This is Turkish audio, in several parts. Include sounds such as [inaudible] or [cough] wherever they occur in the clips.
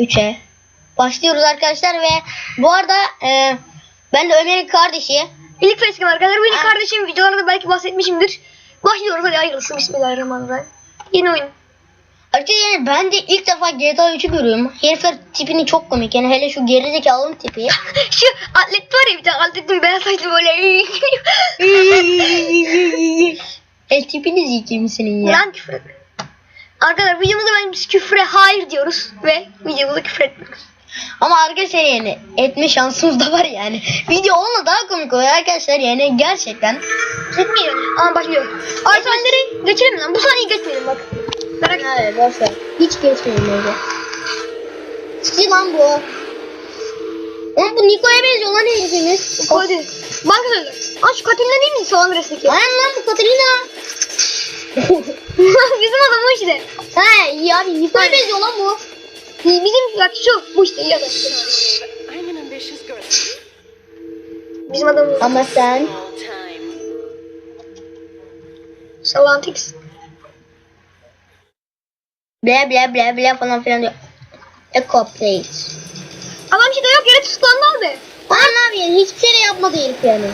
3'e başlıyoruz arkadaşlar ve bu arada e, ben de Ömer'in kardeşi. İlk facecam arkadaşlar. Benim Ha. kardeşim videolarda belki bahsetmişimdir. Başlıyoruz hadi ayrılsın. Bismillahirrahmanirrahim. Yeni oyun. Arkadaşlar yani ben de ilk defa GTA 3'ü görüyorum. Herifler tipini çok komik yani hele şu gerizekalının tipi. [laughs] Şu atlet var ya bir tane atletin beyaz saçlı böyle. [laughs] [laughs] El tipiniz iyi kimsinin ya. Lan küfür etme. Arkadaşlar videomuzda ben biz küfre hayır diyoruz ve videomuzda küfür etmiyoruz. Ama arkadaşlar yani etme şansımız da var yani. Video onunla daha komik oluyor arkadaşlar yani gerçekten. Etmeyelim. Ama başlıyor. Ay sahneleri geçelim lan. Bu sahneyi geçmeyelim bak. Merak etme. Evet boşver. Hiç geçmeyin öyle. Sıkıcı lan bu. Oğlum bu Niko'ya benziyor lan herifimiz. Hadi. Banka söyle. Aa şu Katerina değil mi San Andreas'taki? Aynen lan bu Katarina. [laughs] Bizim adam o işte. He iyi abi Niko'ya benziyor lan bu. Bizim bak şu bu işte iyi adam. I'm an ambitious girl. Bizim adamımız. Ama sen. Salantix. bla bla bla bla falan filan diyor. Eco plate. Adam işte yok yere tutuklandı abi. Lan ne yapıyorsun? Hiçbir şey de yapmadı herif yani.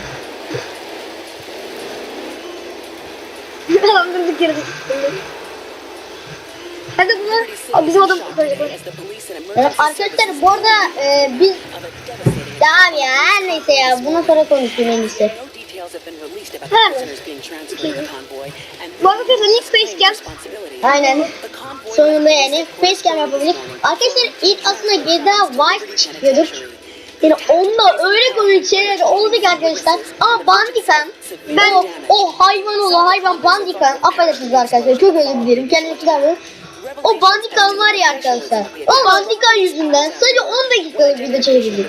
Yere tutuklandı. Hadi bunu bizim adam arkadaşlar bu arada e, biz Tamam ya her neyse ya bundan sonra konuşayım en iyisi. Bu arada ilk facecam. Aynen. Sonunda yani facecam yapabilir. Arkadaşlar ilk aslında GTA Vice çıkıyorduk. Yani onda öyle komik şeyler ki arkadaşlar. Ama Bandikan, ben o, o hayvan olan hayvan Bandikan, affedersiniz arkadaşlar çok özür dilerim kendimi tutamıyorum. O Bandikan var ya arkadaşlar. O Bandikan yüzünden sadece 10 dakikalık video çekebildik.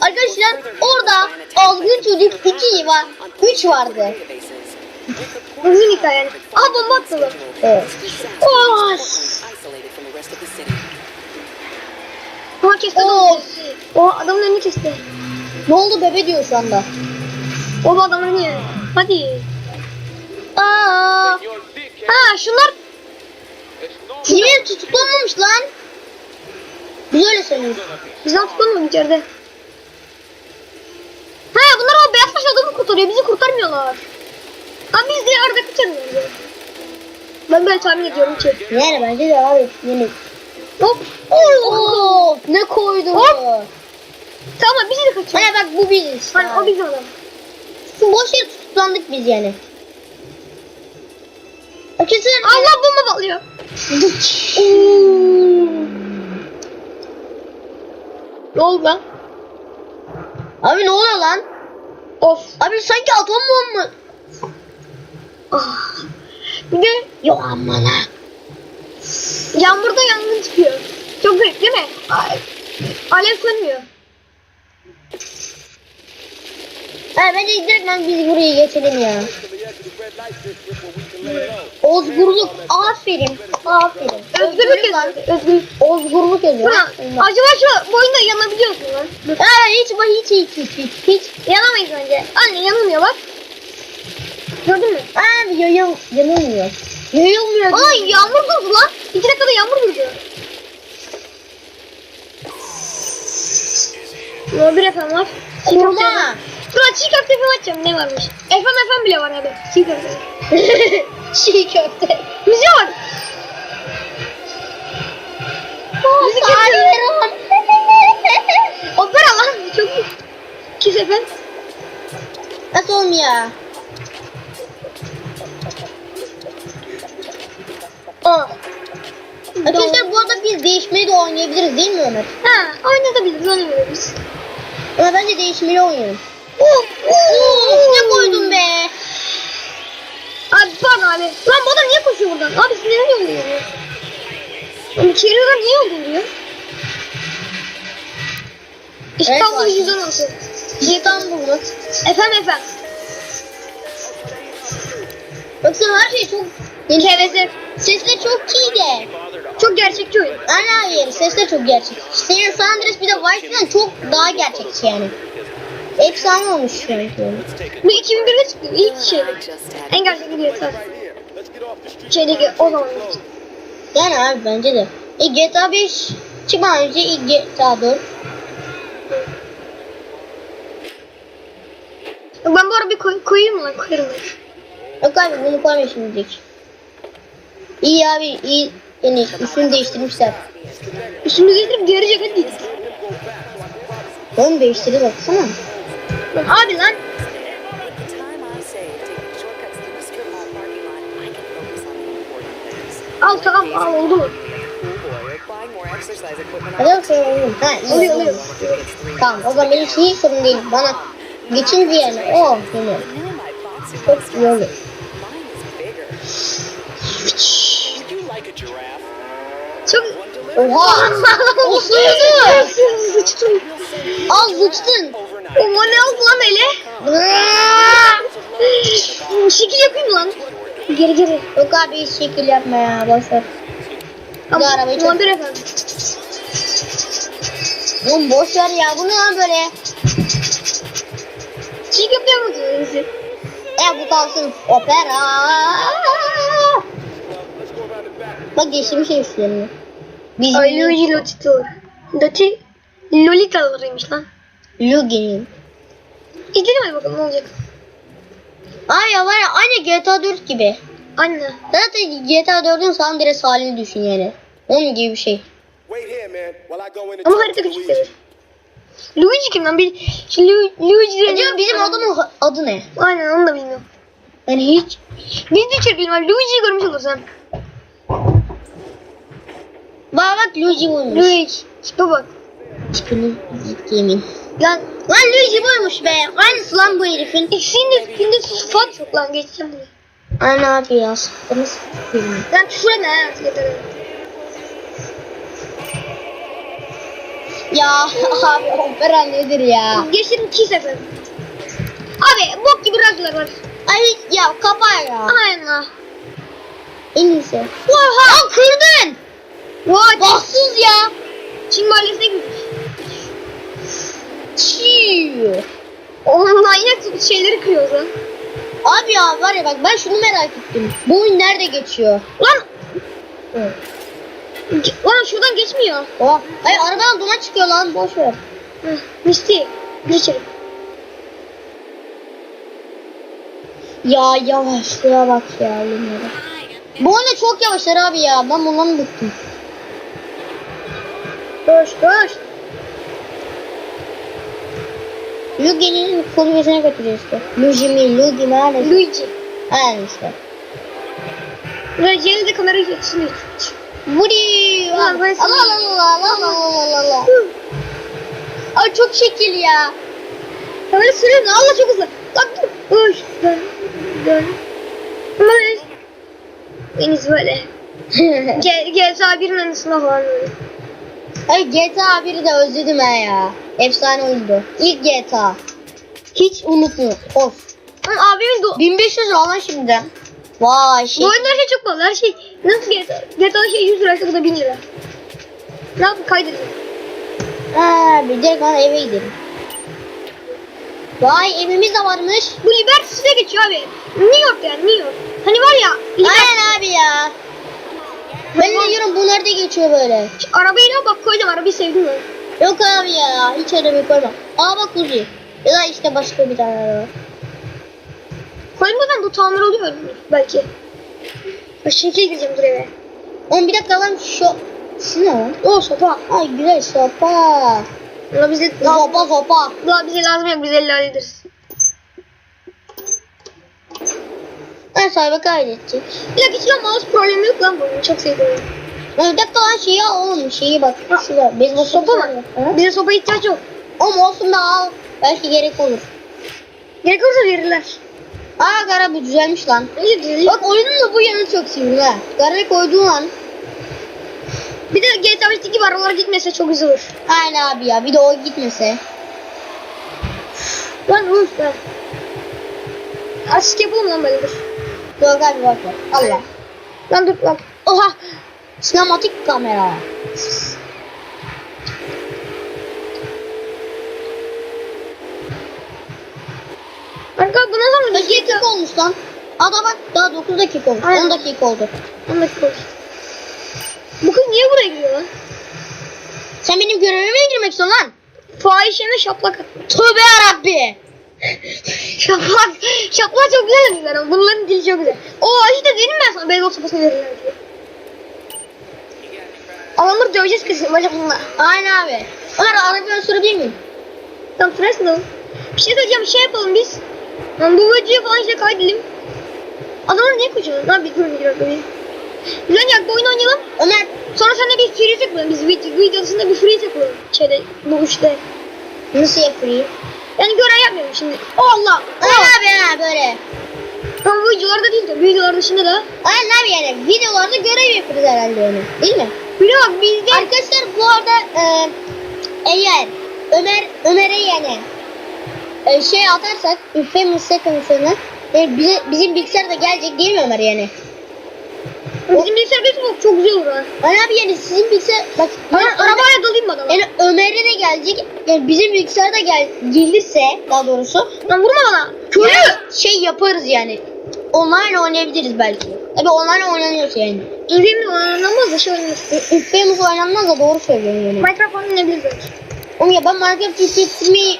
Arkadaşlar orada azgın çocuk 2 var, 3 vardı. Uzun hikaye yani. Aa bomba attılar. Evet. Oh. Ama kesti. Oo. O adamın önünü kesti. Ne oldu bebe diyor şu anda. O da adamın önü yani. Hadi. Aa, Ha şunlar Simir tutuklanmamış lan. Biz öyle söylüyoruz. bizden tutuklanmadı içeride. Ha bunlar o beyaz saçlı adamı kurtarıyor. Bizi kurtarmıyorlar. Abi biz diye arada kaçamıyoruz. Ben böyle tahmin ediyorum ki. Yani bence de abi yeni. Hop. Oo, ne koydu? Hop. Tamam bizi de kaçıyor. Hani bak bu biziz. Hani o bizim adam. Boş yere tutuklandık biz yani. Arkadaşlar Allah bomba bağlıyor. [laughs] Ne oldu lan? Abi ne oluyor lan? Of. Abi sanki atom bomba. Ah. Bir de Yok aman ha. Yağmurda yangın çıkıyor. Çok garip değil mi? Ay. Alev sönmüyor. Ha bence direkt ben biz buraya geçelim ya. Ozgurluk. Aferin. Aferin. Özgürlük yazıyor. Özgürlük. Ozgurluk yazıyor. Acaba şu boyunda yanabiliyorsun lan. Ha hiç hiç hiç hiç hiç. hiç. Yanamayız bence. Anne yanılmıyor bak. Gördün mü? Abi yayıl, yanılmıyor. Yayılmıyor. Aa yağmur durdu lan. İki dakikada yağmur durdu. No bir efendim var. Kurma. Dur çiğ köfte falan açacağım ne varmış. Efendim efendim bile var abi. Çiğ köfte. [laughs] Çiğ köfte. Müziği var. Müzik yapıyor. Hayır. [laughs] Opera lan. Çok iyi. Kiss efendim. Nasıl olmuyor? Arkadaşlar bu arada biz değişmeyi de oynayabiliriz değil mi Ömer? Ha oynatabiliriz oynamıyoruz. Ama bence değişmeli oynayalım. Of, of, ne koydun be? Abi pardon abi. Lan bu adam niye koşuyor buradan? Abi sinirli oluyor ya. Oğlum Çeviriyorlar niye öldürüyor? İstanbul Evet, yüzden olsun. İstanbul'u. Efendim efendim. Baksana her şey çok... KVZ. Sesler çok iyi de. Çok gerçekçi. Aynen abi sesler çok gerçek. Senin San Andreas bir de Vice'den çok daha gerçekçi yani. Efsane olmuş an. Bu 2001'de çıktı. İlk şey. En gerçekçi tabii. Şeydeki o zaman. Yani abi bence de. E GTA 5 çıkmadan önce ilk GTA 4. Ben bu ara bir koy, koyayım lan? Koyarım. Yok abi bunu koyma şimdilik. İyi abi iyi. Yani üstünü değiştirmişler. Üstümüzü geri ceket giydik. Oğlum değiştirdi baksana. Lan abi lan. Al tamam al oldu mu? Hadi bakalım oğlum. Ha. Oluyor oluyor. Tamam o zaman benim hiç sorun değil. Bana geçince yani o my boxer Çok iyi olur. Çok... Oha! o suydu. Sıçtım. Al sıçtın. Overnight. O ne oldu lan öyle? Şekil yapayım lan. Geri geri. Yok abi hiç şekil yapma ya boşver. De arabayı çok... Muhabir efendim. Oğlum boşver ya bu ne lan böyle? Köfte yapmadınız bizi. E bu kalsın. Opera. Bak geçtim şey üstlerini. Biz Ay Luigi Lotito. Loti... Lolitalarıymış lan. Lugi'nin. İzledim hadi bakalım ne olacak. Ay ya var ya aynı GTA 4 gibi. Anne. Zaten GTA 4'ün San Andreas halini düşün yani. Onun gibi bir şey. Ama harita küçük Luigi. dedi. Luigi kim lan? Bir, şu Lu, Luigi Acaba bizim adamın adı ne? Aynen onu da bilmiyorum. Yani hiç. Biz de içeri bilmem. Luigi'yi görmüş olursan. Bak Luigi buymuş. Luigi. Tipe bak. Tipini yemin. Lan Lan Luigi buymuş be. Aynısı lan bu herifin. ikisinin de tipinde sıfat yok lan. Geçeceğim bunu. Ay ne yapıyor ya? Sıfırını sıfırını. Lan küfür etme ha. Yeter. Ya [laughs] abi opera nedir ya? Geçtim iki sefer. Abi bok gibi rakılar var. Ay ya kapa ya. Aynen. En iyisi. Oha. Kırdın. Vay. Bahtsız ya. Çin mahallesine gitmiş. Onun manyak şeyleri kırıyoruz lan. Abi ya var ya bak ben şunu merak ettim. Bu oyun nerede geçiyor? Lan. Lan şuradan geçmiyor. Oha. Ay arabadan duman çıkıyor lan boş ver. Misti. Gir içeri. Ya yavaşlığa bak ya. Bu oyunda çok yavaşlar abi ya. Ben bundan bıktım. Koş koş. Lugi'nin kulübesine götürüyor işte. Luigi mi? Luigi mi? Öyle. Luigi. Aynen işte. Yeni de kamerayı geçsin. Vuri. Ulan Allah Allah Allah Allah Allah Allah Allah. Ay çok şekil ya. Kamera sürüyor ne Allah çok hızlı. Lan dur. Koş. Dön. Dön. Deniz böyle. G- GTA 1'in anısına falan böyle. Ay GTA 1'i de özledim ha ya. Efsane oyundu. İlk GTA. Hiç unutmuyorum. Of. Ama abimin do- 1500 lira lan şimdiden. Vay şey. Bu oyunda her şey çok pahalı. Her şey nasıl GTA? GTA şey 100 liraysa bu da 1000 lira. Ne yapayım kaydedin. Ha, bir direkt bana eve gidelim. Vay evimiz de varmış. Bu Liberty City'ye geçiyor abi. New York yani New York. Hani var ya. Liberty- Aynen abi ya. Ben de nerede geçiyor böyle? Arabayla bak koyacağım arabayı sevdim ben. Yok abi ya hiç öyle bir koyma. Aa bak Uzi. Ya da işte başka bir tane araba. Koymadan bu tamir oluyor belki. Şekil gireceğim dur eve. Oğlum bir dakika lan şu... Şu ne lan? O sopa. Ay güzel sopa. La bize, Sopa sopa. la bize lazım yok biz elle hallederiz. Ben sahibi kaydedecek. Bir dakika hiç lan mouse problemi yok lan bunun. Çok sevdim. Onu. Lan bir dakika lan şeyi al oğlum şeyi bak. Şurada. Biz bu Sopa mı? Bize sopa ihtiyaç yok. Oğlum olsun da al. Belki gerek olur. Gerek olursa verirler. Aa gara bu düzelmiş lan. İyi değil. Bak oyunun da bu yanı çok seviyorum ha. Garayı koyduğun an. Bir de GTA 5'teki gibi arabalar gitmese çok olur. Aynen abi ya bir de o gitmese. Lan uf be. Asist yapalım lan böyle dur. Yok abi bak bak. Allah. Lan dur bak. Oha. Sinematik kamera. Arka bu ne zaman Kaç dakika olmuş lan? Ada bak daha 9 dakika olmuş. Aynen. 10 dakika oldu. 10 dakika oldu. Bu kız niye buraya giriyor lan? Sen benim görevime girmek istiyorsun lan. Fahişeme şaplak. Tövbe yarabbi. [laughs] Şaplak. Şaplak çok güzel ama bunların dili çok güzel. O işte dedim ben sana beyzbol sopasını verirler diye. Adamları döveceğiz kesin bacaklarına. Aynen abi. Ömer arabayı sürebilir miyim? Tamam sırasın oğlum. Bir şey söyleyeceğim şey yapalım biz. Yani bu videoyu falan işte kaydedelim. Adamlar niye koşuyor? Ne yapayım? Durun bir dakika bir. Güzel ya bu oyunu oynayalım. Ömer Sonra seninle bir free takılalım. Biz video, videosunda bir free takılalım. Şeyde bu işte. nasıl yapayım? Yani görev yapmıyorum şimdi. Allah! Aynen Allah! abi ha böyle. Bu videolarda değil de. Videolarda dışında da. Aynen abi yani videolarda görev yapıyoruz herhalde onu. Değil mi? Bak bizde Arkadaşlar bu arada e, eğer Ömer Ömer'e yani e, şey atarsak Infamous Seconds'ını yani bize, bizim bilgisayar da gelecek değil mi Ömer yani? bizim bilgisayar bir çok, çok güzel olur ha. Aynen abi yani sizin bilgisayar bak Ben yani, arabayla dalayım mı adama? yani Ömer'e de gelecek yani bizim bilgisayar da gel, gelirse daha doğrusu Lan vurma bana. Köylü! yani şey yaparız yani online oynayabiliriz belki. Tabi online oynanıyorsa yani. İzleyelim oynanamaz da şey oynarız. Infamous oynanmaz da doğru söylüyorum yani. Minecraft oynayabiliriz belki. Oğlum ya ben Minecraft yüklettirmeyi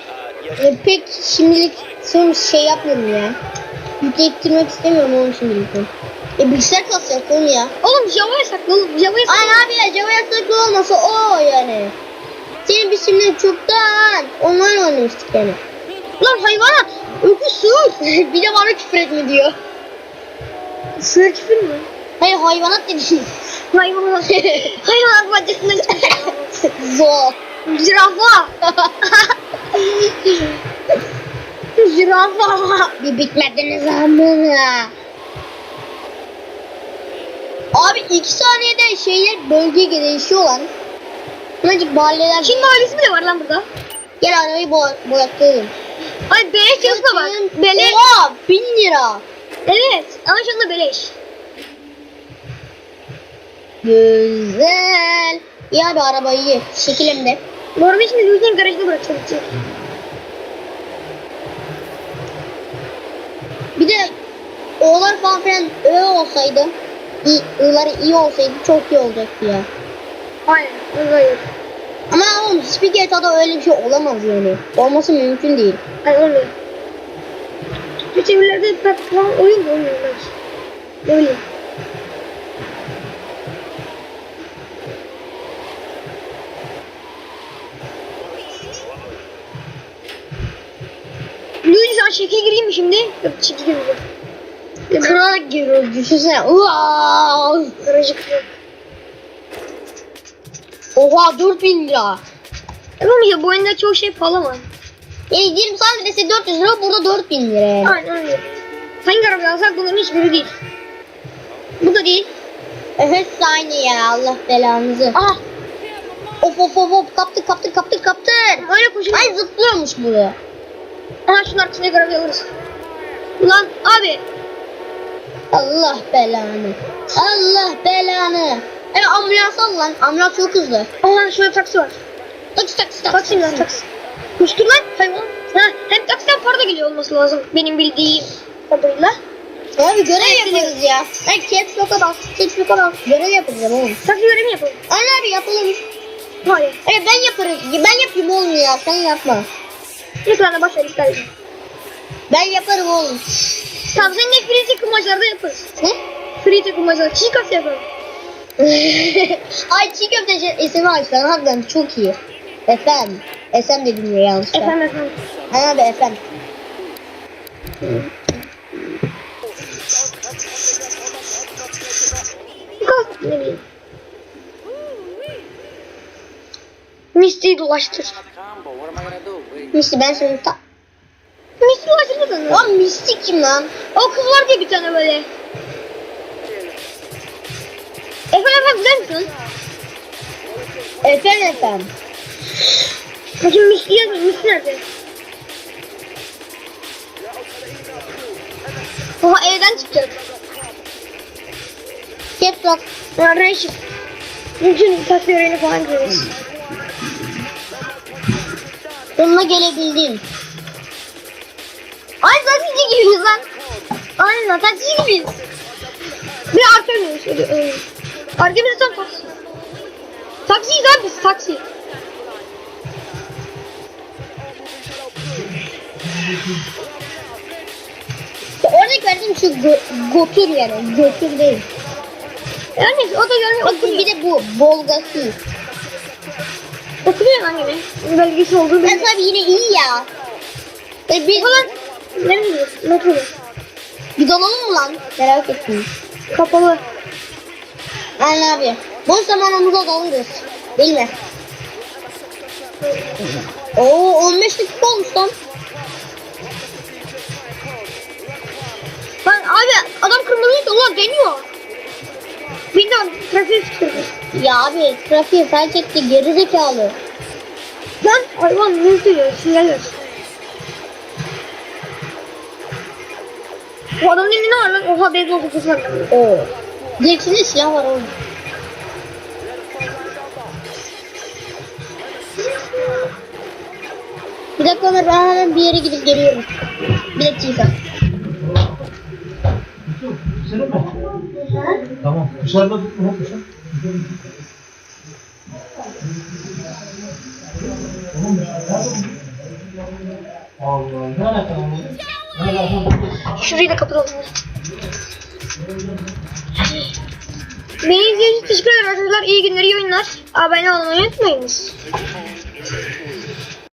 e, pek şimdilik son şey yapmıyorum ya. Yüklettirmek istemiyorum oğlum şimdilik. E bilgisayar kasacak oğlum ya. Oğlum Java'ya sakla oğlum. Java'ya sakla. Aynen abi ya Java yasaklı olmasa o yani. Senin biz şimdi çoktan online oynamıştık yani. Lan hayvanat. Öküz sığır. [laughs] bir de bana küfür etme diyor. Sığır küfür mü? Hayır hayvanat dedi. [laughs] Hayvanat. [laughs] hayvanat bahçesinden çıkmış. [laughs] Zor. Zürafa. Zürafa. Bir bitmediniz amına. Abi iki saniyede şeyler bölge değişiyor lan. Hemencik mahalleler. Çin mahallesi bile var lan burada. Gel arabayı bo boyattırdım. Ay beleş yazına bak. Beleş. Oha bin lira. Evet. Ama şunda beleş. Güzel. İyi abi arabayı iyi. Şekilim de. Bu arabayı şimdi Lütfen garajda bırakacağım. Bir de O'lar falan filan Ö olsaydı. I'ları iyi olsaydı çok iyi olacaktı ya. Aynen. Öyle. Ama oğlum hiçbir GTA'da öyle bir şey olamaz yani. Olması mümkün değil. Ay olmuyor. Bu çevirilerde pek falan oyun. Ne bileyim. Luigi sen şekil gireyim mi şimdi? Yok şekil girmeyeceğim. Kırarak giriyoruz düşünsene. Uaav. Garajı kırıyor. Oha 4000 lira. Tamam ya bu oyunda çoğu şey mı? Yani 20 saniyesi 400 lira burada 4000 lira. Aynen öyle. Hangi arabayı alsak bunların hiçbiri değil. Bu da değil. Evet aynı ya Allah belanızı. Aha Of of of of kaptık kaptık kaptık kaptık. öyle koşun. Ay zıplıyormuş bu. Aha şunun arkasına arabayı alırız. Ulan abi Allah belanı. Allah belanı. Evet ambulans al lan. Ambulans çok hızlı. Aha şurada taksi var. Taksi taksi taksi. Taksi lan taksi. Koştur lan hayvan. Ha, hem taksiden para da geliyor olması lazım. Benim bildiğim kadarıyla. Abi görev yaparız ya. Ay caps lock'a bas. Caps lock'a bas. Görev yapacağım oğlum. Taksi görevi yapalım. Anne abi yapalım. Hayır. Evet ben yaparım. Ben yapayım oğlum ya. Sen yapma. Ekrana başla edin. Ben yaparım oğlum. Tamam seninle free takım maçlarda yaparız. Ne? Free takım maçlarda. Çiğ köfte yapalım. [laughs] Ay çiğ köfte şey- esemi aç lan harbiden çok iyi. Efendim. Esem dedim ya yanlışlıkla. Efendim efendim. Aynen abi bileyim. Misty'yi dolaştır. Misli ben seni ta... Misty dolaştır mı? Lan mistik kim lan? O kız var diye bir tane böyle. Efendim efendim güzel misin? Efendim efendim. Bakın Misty yazmıyor. Misty nerede? Oha evden çıkacak. Lock. Ya Reşit. Mümkün taksi görevini falan görürüz. Sonuna gelebildin. Ay taksici gibiyiz lan. Aynen taksici gibiyiz. Bir arka önüyoruz. Öyle, öyle. Arkamızda tam taksi. Taksiyiz abi biz taksi. Örnek verdim şu gö- götür yani. Götür değil. Yani o da yani Bakın bir de bu Volgası. oturuyor lan yine. Belgesi olduğu belli. tabii yine iyi ya. E bir, Falan. Nereye gidiyorsun? Metroda. bir dalalım mı lan? Merak ettim. Kapalı. Aynen abi. Boş zamanımızda dalırız. Değil mi? Oo 15 dakika olmuş lan. Abi adam kırmızıydı ulan deniyor. Bir de trafiğe sıkıştırdı. Ya abi trafiğe felç etti gerizekalı. Lan hayvan ne diyor? Sinyal ver. O adamın elinde var lan? Oha beyzbol sopası var. Oo. Direksiyonda silah var oğlum. Bir dakika Ömer ben hemen bir yere gidip geliyorum. Bir dakika. Senin mi? Tamam. Dışarıda unutmuşum. Alaka? Şurayı da kapatalım. Beni izlediğiniz için teşekkür ederim arkadaşlar. İyi günler, iyi oyunlar. Abone olmayı unutmayınız.